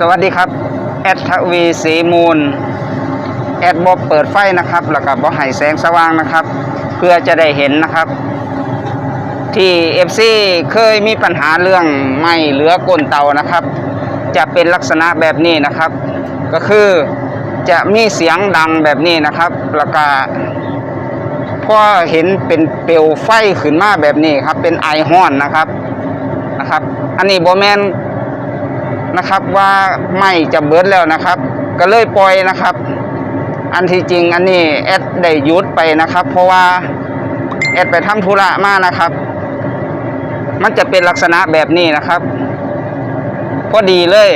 สวัสดีครับแอดทวีสีมูลแอดบอเปิดไฟนะครับ แล้วก็บอให้แสงสว่างนะครับ เพื่อจะได้เห็นนะครับ ที่ FC เคยมีปัญหาเรื่องไม่เหลือก้นเตานะครับ จะเป็นลักษณะแบบนี้นะครับ ก็คือจะมีเสียงดังแบบนี้นะครับ แล้วก็พอเห็นเป็นเปลวไฟขึ้นมาแบบนี้ครับ เป็นไอห้อนนะครับนะครับ อันนี้บแมน นะครับว่าไม่จะเบิดแล้วนะครับ ก็เลยปล่อยนะครับ อันที่จริงอันนี้แอดได้ยุดไปนะครับ เพราะว่าแอดไปทำธุระมานะครับ มันจะเป็นลักษณะแบบนี้นะครับพอดีเลย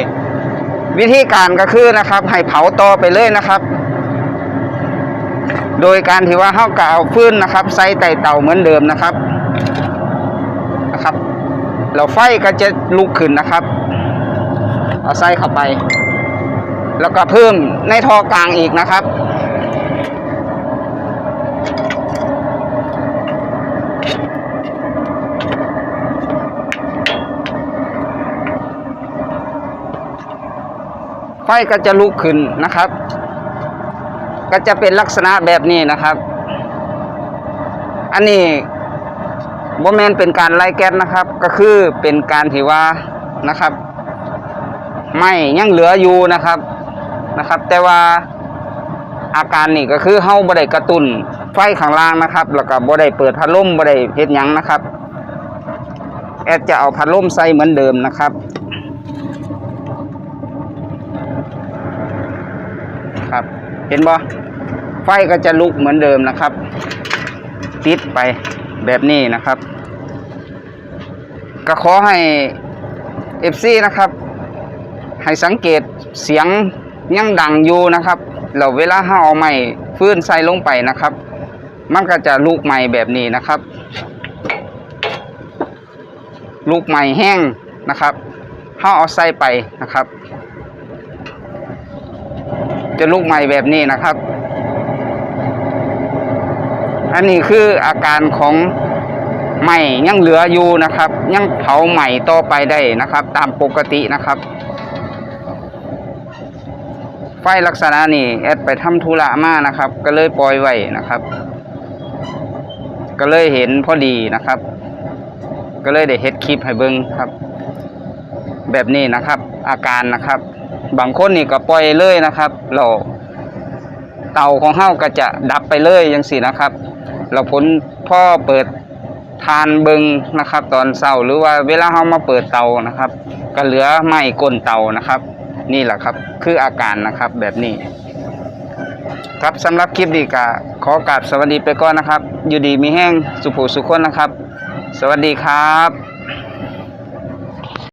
วิธีการก็คือนะครับ ให้เผาต่อไปเลยนะครับ โดยการที่ว่าเฮากะเอาฟื้นนะครับใส่ไต่เต่าเหมือนเดิมนะครับนะครับเราไฟก็จะลุกขึ้นนะครับ เอาไส้เข้าไป แล้วก็เพิ่มในท่อกลางอีกนะครับ ไฟก็จะลุกขึ้นนะครับ ก็จะเป็นลักษณะแบบนี้นะครับ อันนี้โมเมนเป็นการไล่แก๊สนะครับ ก็คือเป็นการที่ว่านะครับ ไม่ยังเหลืออยู่นะครับนะครับ แต่ว่าอาการนี่ก็คือเฮาบ่ได้กระตุนไฟข้างล่างนะครับ แล้วก็บ่ได้เปิดพัดลมบ่ได้เฮ็ดหยังนะครับ แอดจะเอาพัดลมใส่เหมือนเดิมนะครับครับ เห็นบ่ไฟก็จะลุกเหมือนเดิมนะครับ ติดไปแบบนี้นะครับ ก็ขอให้ FC นะครับ ให้สังเกตเสียงยังดังอยู่นะครับแล้วเวลาเราเอาไม้ฟื้นใส่ลงไปนะครับ มันก็จะลูกใหม่แบบนี้นะครับ ลูกใหม่แห้งนะครับเราเอาใส่ไปนะครับ จะลูกใหม่แบบนี้นะครับ อันนี้คืออาการของใหม่ยังเหลืออยู่นะครับ ยังเผาใหม่ต่อไปได้นะครับ ตามปกตินะครับ ไฟลักษณะนี้แอดไปทำธุระมานะครับ ก็เลยปล่อยไว้นะครับ ก็เลยเห็นพอดีนะครับ ก็เลยได้เฮ็ดคลิปให้เบิ่งครับ แบบนี้นะครับ อาการนะครับ บางคนนี่ก็ปล่อยเลยนะครับเราเตาของเฮาก็จะดับไปเลยจังซี่นะครับ เราผลพ่อเปิดทานเบิงนะครับ ตอนเช้าหรือว่าเวลาเฮามาเปิดเตานะครับ ก็เหลือไม้ก้นเตานะครับ นี่แหละครับ คืออาการนะครับแบบนี้ ครับสำหรับคลิปนี้ก็ขอกราบสวัสดีไปก่อนนะครับ อยู่ดีมีแห้งสุภูสุขคนนะครับ สวัสดีครับ